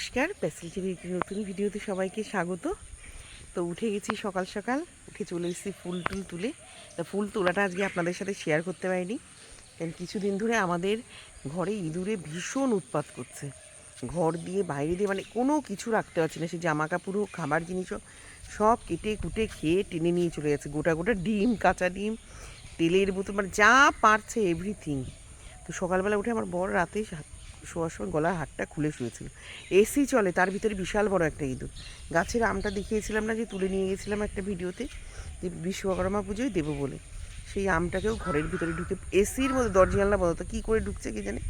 নমস্কার প্যাসেল টিভির একটি নতুন ভিডিওতে সবাইকে স্বাগত। তো উঠে গেছি সকাল সকাল উঠে চলে এসেছি ফুল টুল তুলে। তা ফুল তোলাটা আজকে আপনাদের সাথে শেয়ার করতে পারিনি। কারণ কিছুদিন ধরে আমাদের ঘরে ইঁদুরে ভীষণ উৎপাত করছে। ঘর দিয়ে বাইরে দিয়ে মানে কোনো কিছু রাখতে পারছি না। সে জামা কাপড় হোক, খাবার জিনিসও সব কেটে কুটে খেয়ে টেনে নিয়ে চলে যাচ্ছে। গোটা গোটা ডিম কাঁচা ডিম তেলের বোতল মানে যা পারছে এভরিথিং তো সকালবেলা উঠে আমার বড় রাতে শোয়ার সময় গলার হাতটা খুলে শুয়েছিল এসি চলে, তার ভিতরে বিশাল বড় একটা ইঁদুর। গাছের আমটা দেখিয়েছিলাম না যে তুলে নিয়ে গেছিলাম একটা ভিডিওতে, যে বিশ্বকর্মা পুজোয় দেবো বলে। সেই আমটাকেও ঘরের ভিতরে ঢুকে এসির মধ্যে দরজা জানলা বলো কী করে ঢুকছে কি জানে?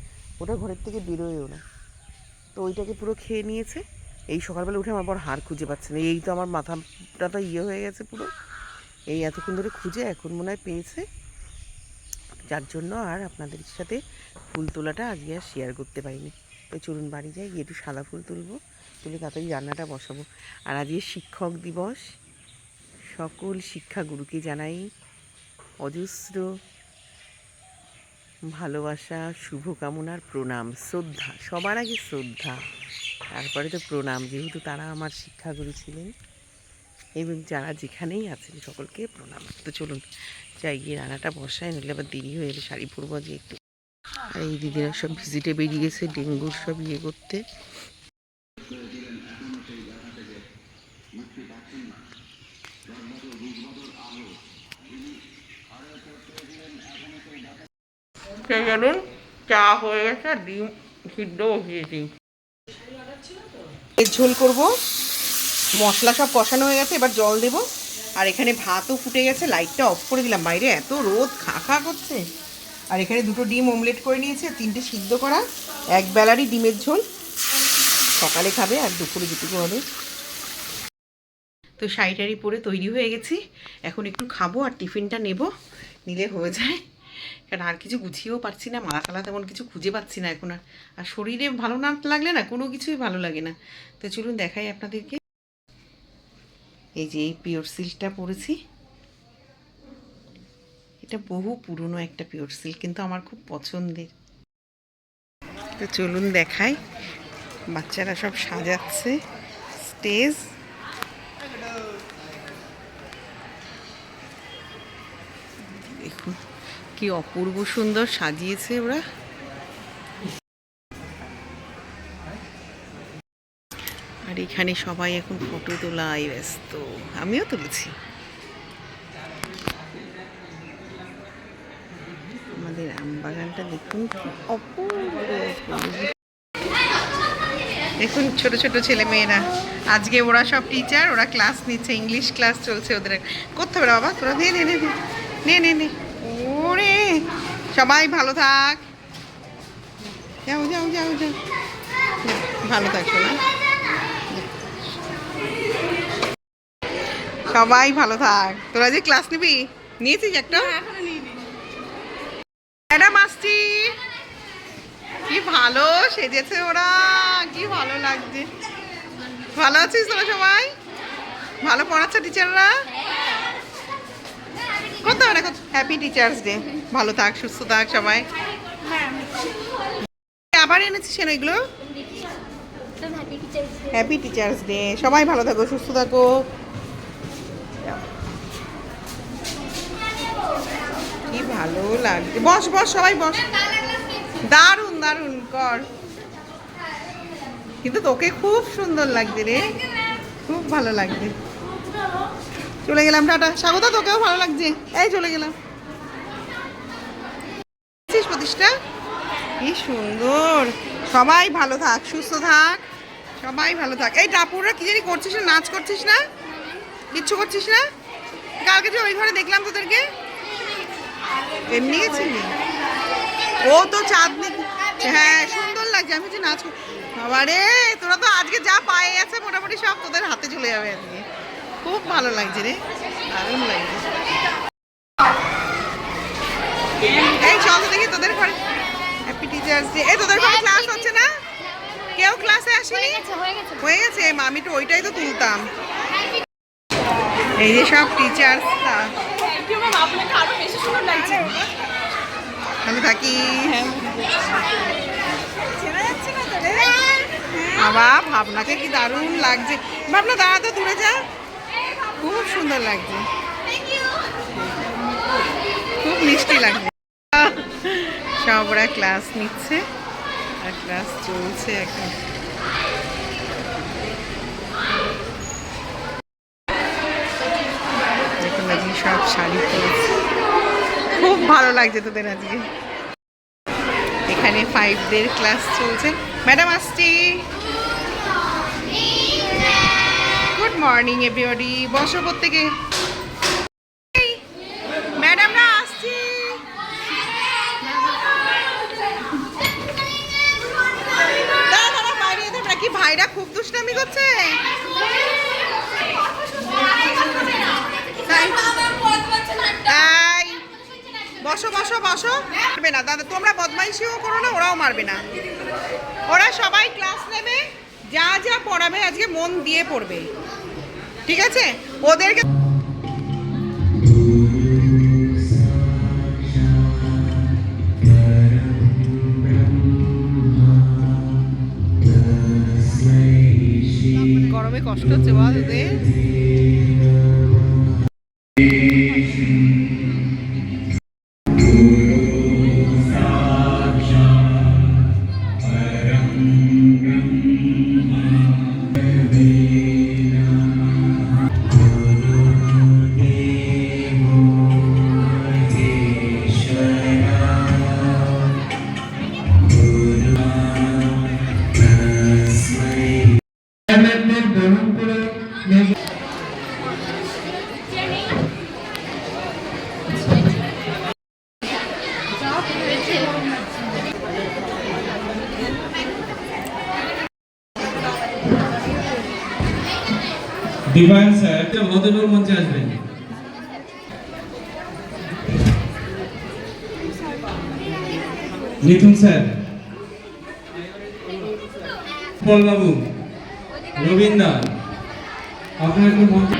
ওটা ঘরের থেকে বেরোয়ও না। তো ওইটাকে পুরো খেয়ে নিয়েছে। এই সকালবেলা উঠে আমার বড় হাড় খুঁজে পাচ্ছে না। এই তো আমার মাথাটা ইয়ে হয়ে গেছে পুরো। এই এতক্ষণ ধরে খুঁজে এখন মনে হয় পেয়েছে। যার জন্য আর আপনাদের সাথে ফুল তোলাটা আজকে আর শেয়ার করতে পারিনি। তো চলুন বাড়ি যাই, গিয়ে একটু সাদা ফুল তুলবো, তুলে তাড়াতাড়ি রান্নাটা বসাবো। আর আজকে শিক্ষক দিবস, সকল শিক্ষাগুরুকে জানাই অজস্র ভালোবাসা, শুভকামনার প্রণাম, শ্রদ্ধা, সবার আগে শ্রদ্ধা। তারপরে তো প্রণাম, যেহেতু তারা আমার শিক্ষাগুরু ছিলেন। এবং যারা যেখানেই আছেন সকলকে প্রণাম। তো চলুন যাই গিয়ে রান্নাটা বসায় নইলে আবার দেরি হয়ে যাবে শাড়ি পরবো যে একটু। আর এই দিদিরা সব ভিজিটে বেরিয়ে গেছে ডেঙ্গুর সব ইয়ে করতে। সেই জানুন চা হয়ে গেছে আর ডিম সিদ্ধ বসিয়েছি ঝোল করব? মশলা সব কষানো হয়ে গেছে, এবার জল দেব। আর এখানে ভাতও ফুটে গেছে, লাইটটা অফ করে দিলাম বাইরে, এত রোদ, খা খা করছে। আর এখানে দুটো ডিম অমলেট করে নিয়েছে, তিনটে সিদ্ধ করা, এক বেলারই ডিমের ঝোল। সকালে খাবে আর দুপুরে যেটুকু হবে। তো শাড়ি টাড়ি পরে তৈরি হয়ে গেছি। এখন একটু খাব আর টিফিনটা নেব, নিলে হয়ে যায়। কারণ আর কিছু গুছিয়েও পারছি না মালা টালা তেমন কিছু খুঁজে পাচ্ছি না এখন আর। আর শরীরে ভালো না লাগলে না, কোনো কিছুই ভালো লাগে না। তো চলুন দেখাই আপনাদেরকে। এই যে এই পিওর সিল্কটা পরেছি, এটা বহু পুরনো একটা পিওর সিল্ক কিন্তু আমার খুব পছন্দের। তো চলুন দেখাই, বাচ্চারা সব সাজাচ্ছে স্টেজ। দেখুন, কি অপূর্ব সুন্দর সাজিয়েছে ওরা। এখানে সবাই এখন ফটো তোলায় ব্যস্ত। আমিও তুলেছি। আমাদের আমবাগানটা দেখুন কি অপূর্ব। দেখুন ছোট ছোট ছেলে মেয়েরা, আজকে ওরা সব টিচার ওরা ক্লাস নিচ্ছে ইংলিশ ক্লাস চলছে ওদের। করতে হবে বাবা? তোরা নে নে নে নে। নে নে নে। ওরে, সবাই ভালো থাক। যাও যাও যাও যাও। ভালো থাকো না। সবাই ভালো থাক। তোরা যে ক্লাস নিবি? নিয়েছিস একটা? ম্যাডাম আসছি। কি ভালো সেজেছে ওরা। কি ভালো লাগছে। ভালো আছিস তোরা সবাই? ভালো পড়াচ্ছে টিচাররা কত হবে হ্যাপি টিচার্স ডে ভালো থাক সুস্থ থাক সবাই। আবার এনেছিস কেন এগুলো? হ্যাপি টিচার্স ডে সবাই ভালো থাকো সুস্থ থাকো কি ভালো লাগছে। বস বস, সবাই বস। দারুণ দারুণ কর। কিন্তু তোকে খুব সুন্দর লাগছে রে। খুব ভালো লাগছে। চলে গেলাম, টাটা। স্বাগত, তোকেও ভালো লাগছে। এই চলে গেলাম। প্রতিষ্ঠা? কি সুন্দর। সবাই ভালো থাক, সুস্থ থাক। সবাই ভালো থাক। এই টাপুররা কি জানি করছিস না, নাচ করছিস না? কিচ্ছু করছিস না? কালকে যে ওই ঘরে দেখলাম তোদেরকে। এমনি গেছিলি ও তো চাঁদনি হ্যাঁ সুন্দর লাগছে আমি যে নাচ কর- বাবা রে তোরা তো আজকে যা পায়ে আছে মোটামুটি সব তোদের হাতে চলে যাবে আজকে খুব ভালো লাগছে রে দারুণ লাগছে। এই চল দেখি তোদের ঘরে। হ্যাপি টিচার্স ডে এই তোদের ঘরে ক্লাস হচ্ছে না? কেউ ক্লাসে আসেনি? হয়ে গেছে মা, আমি তো ওইটাই তো তুলতাম। এই যে সব টিচার্স ভালো থাকি। বাবা ভাবনাকে কি দারুণ লাগছে। ভাবনা দাঁড়া তো দূরে যা। খুব সুন্দর লাগছে। খুব মিষ্টি লাগছে। সব ওরা ক্লাস নিচ্ছে আর ক্লাস চলছে এখন দেখুন আজকে সব শাড়ি পরেছে। খুব ভালো লাগছে তোদের আজকে। এখানে ফাইভদের ক্লাস চলছে। ম্যাডাম আসছি। গুড মর্নিং এভরিবডি বসো প্রত্যেকে। ম্যাডামরা আসছি। নাকি? ভাইরা খুব দুষ্টামি করছে তাই বসো মারবে না। দাদা, তোমরা বদমাইশিও করো না, ওরাও মারবে না। ওরা সবাই ক্লাস নেবে, যা যা পড়াবে আজকে মন দিয়ে পড়বে। ঠিক আছে? ওদেরকে গরমে কষ্ট হচ্ছে, বল ওদের। দিবায়ন স্যার। ভদ্রলোক মঞ্চে আসবেন নিথুন স্যার। পল বাবু রবীন্দ্র আপনার একটু মঞ্চে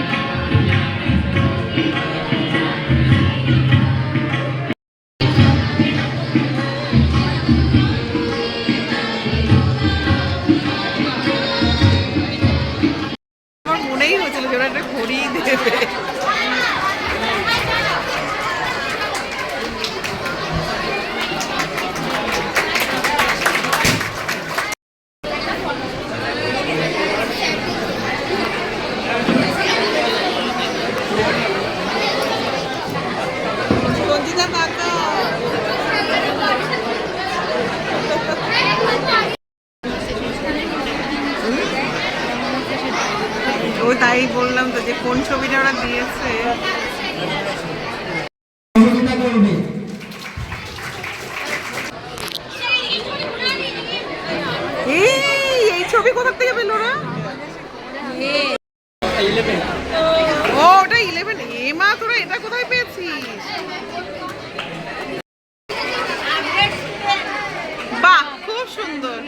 ও তাই বললাম তো যে কোন ছবিটা ওরা দিয়েছে সহযোগিতা করবে এই এই ছবি কোথা থেকে পেল ওরা ও ওটা ইলেভেন এ মা তোরা এটা কোথায় পেয়েছিস বাহ খুব সুন্দর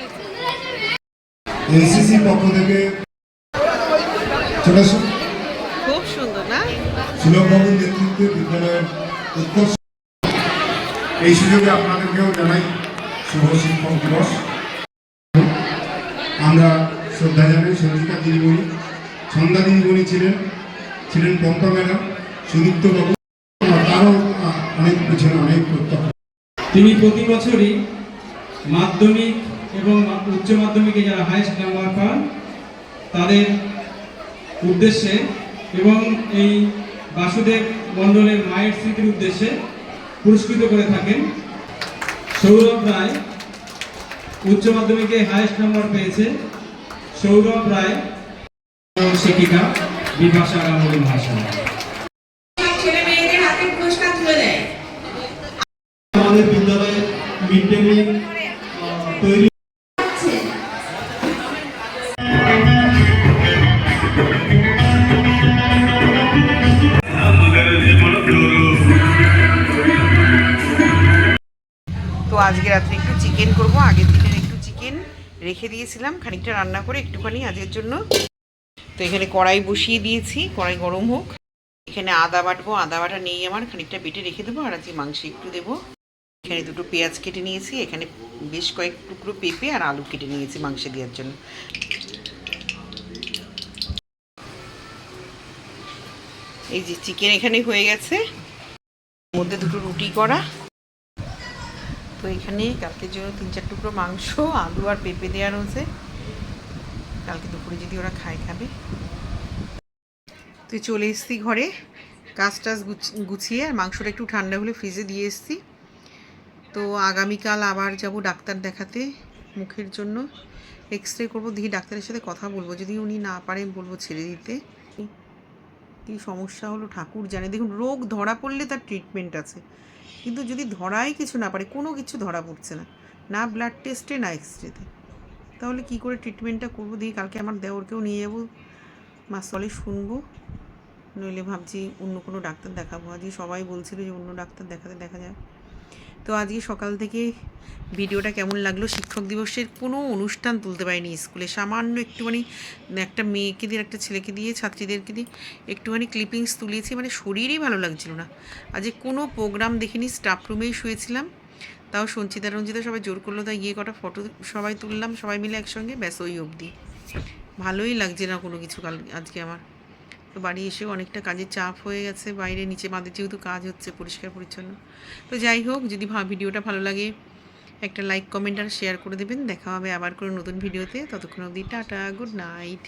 এনসিসি পক্ষ থেকে ছোট খুব সুন্দর না? সুলভবাবুর নেতৃত্বে বিদ্যালয়ের উৎকর্ষ এই সুযোগে আপনাদেরকেও জানাই শুভ শিক্ষক দিবস। আমরা শ্রদ্ধা জানাই সঞ্জিতা দিদিমণি। সন্ধ্যা দিদিমণি ছিলেন ছিলেন পম্পা ম্যাডাম সুদীপ্ত বাবু। তারও অনেক পিছনে অনেক প্রত্যক্ষ। তিনি প্রতি বছরই মাধ্যমিক এবং উচ্চ মাধ্যমিকে যারা হাইস্ট নাম্বার পান, তাদের উদ্দেশ্যে এবং এই বাসুদেব মণ্ডলের মায়ের স্মৃতির উদ্দেশ্যে পুরস্কৃত করে থাকেন সৌরভ রায়। উচ্চ মাধ্যমিকে হাইস্ট নাম্বার পেয়েছে সৌরভ রায় শিক্ষিকা বিভাষা গাঙ্গুলি মহাশয় আজকে রাত্রে একটু চিকেন করব, আগের দিনের একটু চিকেন রেখে দিয়েছিলাম, খানিকটা রান্না করে একটুখানি আজকের জন্য। তো এখানে কড়াই বসিয়ে দিয়েছি, কড়াই গরম হোক। এখানে আদা বাটবো, আদা বাটা নেই আমার, খানিকটা বেটে রেখে দেবো, আর আজকে মাংস একটু দেবো। এখানে দুটো পেঁয়াজ কেটে নিয়েছি, এখানে বেশ কয়েক টুকরো পেঁপে আর আলু কেটে নিয়েছি মাংসে দেওয়ার জন্য। এই যে চিকেন এখানে হয়ে গেছে। মধ্যে দুটো রুটি করা। তো এখানে কালকের জন্য তিন চার টুকরো মাংস, আলু আর পেঁপে দেওয়া রয়েছে কালকে দুপুরে যদি ওরা খায়, খাবে। তুই চলে এসছি ঘরে। কাজ টাজ গুছ- গুছিয়ে আর মাংসটা একটু ঠান্ডা হলে ফ্রিজে দিয়ে এসছি। তো আগামীকাল আবার যাব ডাক্তার দেখাতে মুখের জন্য। এক্স রে করব, দিয়ে ডাক্তারের সাথে কথা বলব। যদি উনি না পারেন, বলব ছেড়ে দিতে। কী সমস্যা হলো? ঠাকুর জানে। দেখুন, রোগ ধরা পড়লে তার ট্রিটমেন্ট আছে। কিন্তু যদি ধরাই কিছু না পারে, কোনো কিছু ধরা পড়ছে না। না ব্লাড টেস্টে না এক্স রেতে তাহলে কি করে ট্রিটমেন্টটা করব? দিয়ে কালকে আমার দেওরকেও নিয়ে যাব। মাসলে শুনব। নইলে ভাবছি অন্য কোনো ডাক্তার দেখাবো। আজকে সবাই বলছিল যে অন্য ডাক্তার দেখাতে দেখা যায় তো আজকে সকাল থেকে ভিডিওটা কেমন লাগল? শিক্ষক দিবসের কোনো অনুষ্ঠান তুলতে পারিনি স্কুলে। সামান্য একটুখানি একটা মেয়েকে দিয়ে, একটা ছেলেকে দিয়ে, ছাত্রীদেরকে দিয়ে একটুখানি ক্লিপিংস তুলিয়েছি। মানে শরীরই ভালো লাগছিল না। আজকে কোনো প্রোগ্রাম দেখিনি স্টাফ রুমেই শুয়েছিলাম। তাও সঞ্চিতা রঞ্জিতা সবাই জোর করল, তাই গিয়ে কটা ফটো সবাই তুললাম, সবাই মিলে একসঙ্গে, ব্যাস ওই অবধি। ভালোই লাগছে না কোনো কিছু কাল আজকে আমার। তো বাড়ি এসেও অনেকটা কাজের চাপ হয়ে গেছে বাইরে, নিচে বাঁধের যেহেতু কাজ হচ্ছে পরিষ্কার পরিচ্ছন্ন। তো যাই হোক, যদি ভিডিওটা ভালো লাগে, একটা লাইক কমেন্ট আর শেয়ার করে দেবেন। দেখা হবে আবার কোনো নতুন ভিডিওতে। ততক্ষণ অবধি টাটা গুড নাইট